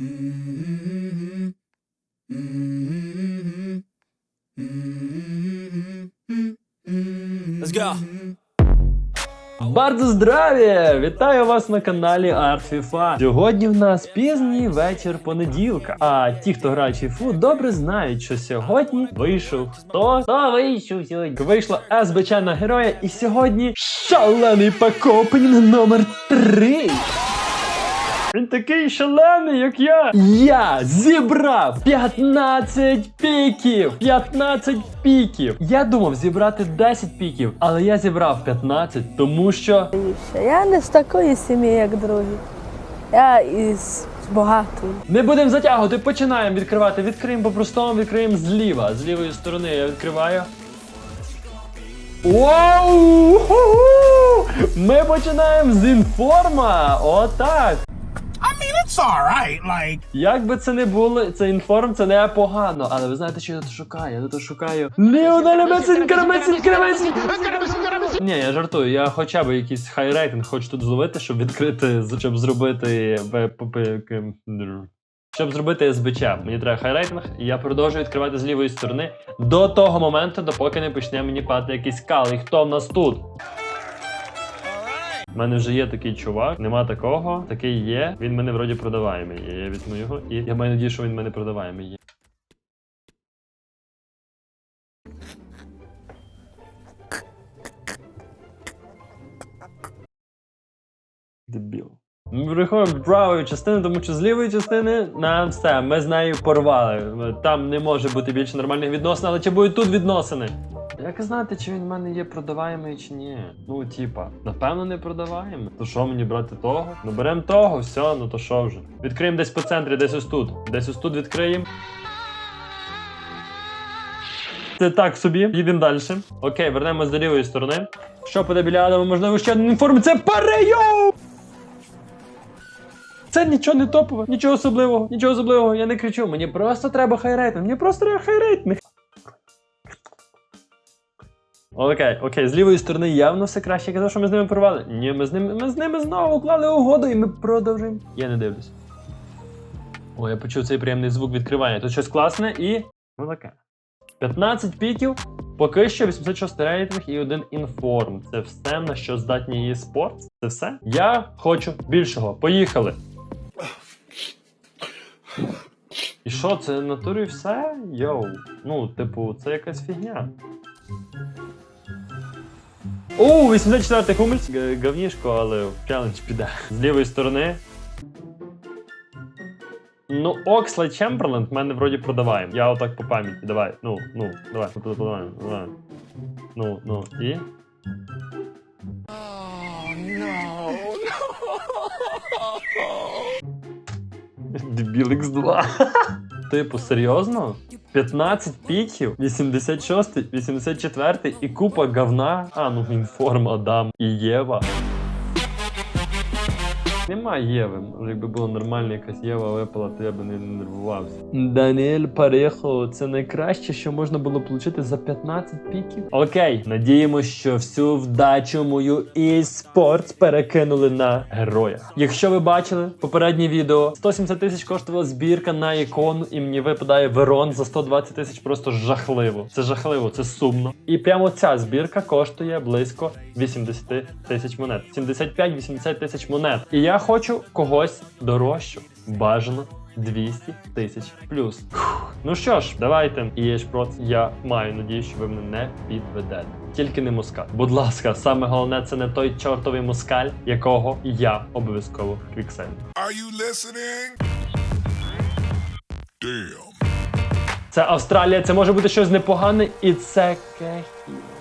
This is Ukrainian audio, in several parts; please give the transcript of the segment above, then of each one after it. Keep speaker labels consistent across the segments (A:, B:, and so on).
A: Let's go.
B: Bardzo здравія! Вітаю вас на каналі Art FIFA. Сьогодні в нас пізній вечір понеділка. А ті, хто грає в фіфу, добре знають, що сьогодні вийшов хто? Хто вийшов сьогодні? Вийшла СБЧ на героя, і сьогодні шалений пакопенінг номер 3 Він такий шалений, як я. Я зібрав 15 піків. 15 піків. Я думав зібрати 10 піків, але я зібрав 15, тому що.
C: Я не з такої сім'ї, як другі. Я із багатої.
B: Не будемо затягувати, починаємо відкривати. Відкриємо по-простому, відкриємо зліва. З лівої сторони я відкриваю. Вау! Ми починаємо з інформа. Отак.
A: It's alright. Like,
B: Як би це не було, це інформ, це не погано. Але ви знаєте, що я тут шукаю? Я тут шукаю. Леонеля Месін, Карамесін! Ні, я жартую. Я хоча б якийсь хай рейтинг хочу тут зловити, щоб відкрити, щоб зробити. к- Щоб зробити СБЧ. Мені треба хай рейтинг, і я продовжую відкривати з лівої сторони до того моменту, допоки не почне мені падати якийсь кал. І хто в нас тут? У мене вже є такий чувак, нема такого, такий є. Він мене вроді продаваємий. є. Я візьму його, і я маю надію, що він мене продаваємий є. Дебіл. Ми переходимо в правої частини, тому що з лівої частини нам все, ми з нею порвали. Там не може бути більше нормальних відносин, але чи будуть тут відносини? Як знати, чи він в мене є продаваємий чи ні? Ну, типа, напевно, не продаваємий. То що мені брати того? Ну беремо того, все, ну то що вже. Відкриємо десь по центрі, десь ось тут. Десь ось тут відкриємо. Це так собі, їдемо далі. Окей, вернемось до лівої сторони. Що буде біля Адама, можливо, ще один інформ. Це парейо! Це нічого не топове, нічого особливого, нічого особливого, я не кричу. Мені просто треба хайрейтинг, мені просто треба хайрейтинг. Окей, окей, з лівої сторони явно все краще. Я казав, що ми з ними порвали. Ні, ми з ними, ми з ними знову уклали угоду і ми продовжуємо. Я не дивлюсь. О, я почув цей приємний звук відкривання. Тут щось класне і. Ну таке. 15 піків, поки що 86 рейтинг і один інформ. Це все, на що здатні її спорт. Це все. Я хочу більшого. Поїхали. І що, це натурі все? Йоу. Ну, типу, це якась фігня. О, 84-й хумельс. Г- Говнішко, але в челендж піде. З лівої сторони. Ну, Оксла Чемберленд в мене вроді продаваємо. Я отак по пам'яті. Давай. Ну, ну, давай, продаваємо. Давай. Ну, ну, і. Дебіл X2. Типу, серйозно? 15 піків, 86, 84 і купа говна. А, ну інформ Адам і Єва. Нема Єви. Може, якби була нормальна якась Єва випала, то я би не нервувався. Даніель Парехо, це найкраще, що можна було отримати за 15 піків. Окей, надіємося, що всю вдачу мою e-sports перекинули на героя. Якщо ви бачили попереднє відео, 170 тисяч коштувала збірка на ікону, і мені випадає Верон за 120 тисяч. Просто жахливо. Це жахливо, це сумно. І прямо ця збірка коштує близько 80 тисяч монет. 75-80 тисяч монет. І я хочу когось дорожчу. Бажано 200 тисяч плюс. Фух. Ну що ж, давайте. І є ж проц. Я маю надію, що ви мене не підведете. Тільки не москаль. Будь ласка, саме головне це не той чортовий москаль, якого я обов'язково квікселю.
D: Are you listening? Damn.
B: Це Австралія, це може бути щось непогане, і це Кехі.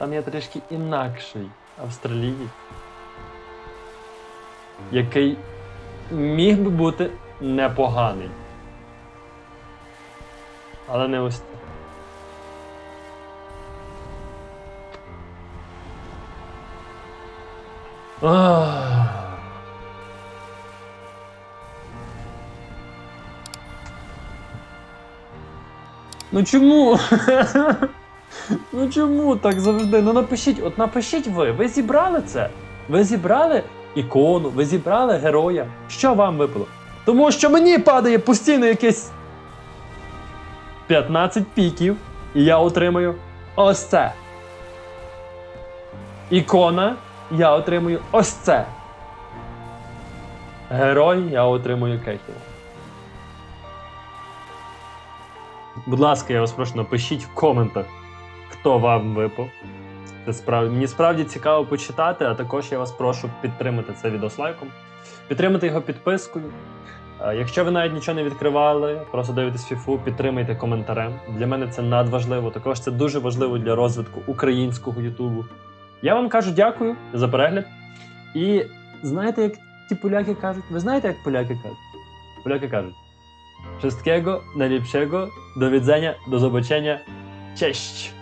B: Там є трішки інакший австралієць, який міг би бути непоганий. Але не ось. Ах. Ну чому? Ну чому так завжди? Ну напишіть, от напишіть ви. Ви зібрали це? Ви зібрали ікону, ви зібрали героя. Що вам випало? Тому що мені падає постійно якесь 15 піків, і я отримую ось це. Ікона, я отримую ось це. Герой, я отримую кекіл. Будь ласка, я вас прошу, напишіть в коментах, хто вам випав. Це справді, мені справді цікаво почитати, а також я вас прошу підтримати це відео з лайком, підтримати його підпискою. Е, Якщо ви навіть нічого не відкривали, просто дивитесь фіфу, підтримайте коментарем. Для мене це надважливо. Також це дуже важливо для розвитку українського Ютубу. Я вам кажу дякую за перегляд. І знаєте, як ті поляки кажуть? Ви знаєте, як поляки кажуть? Поляки кажуть: Wszystkiego najlepszego, do widzenia, do zobaczenia, cześć!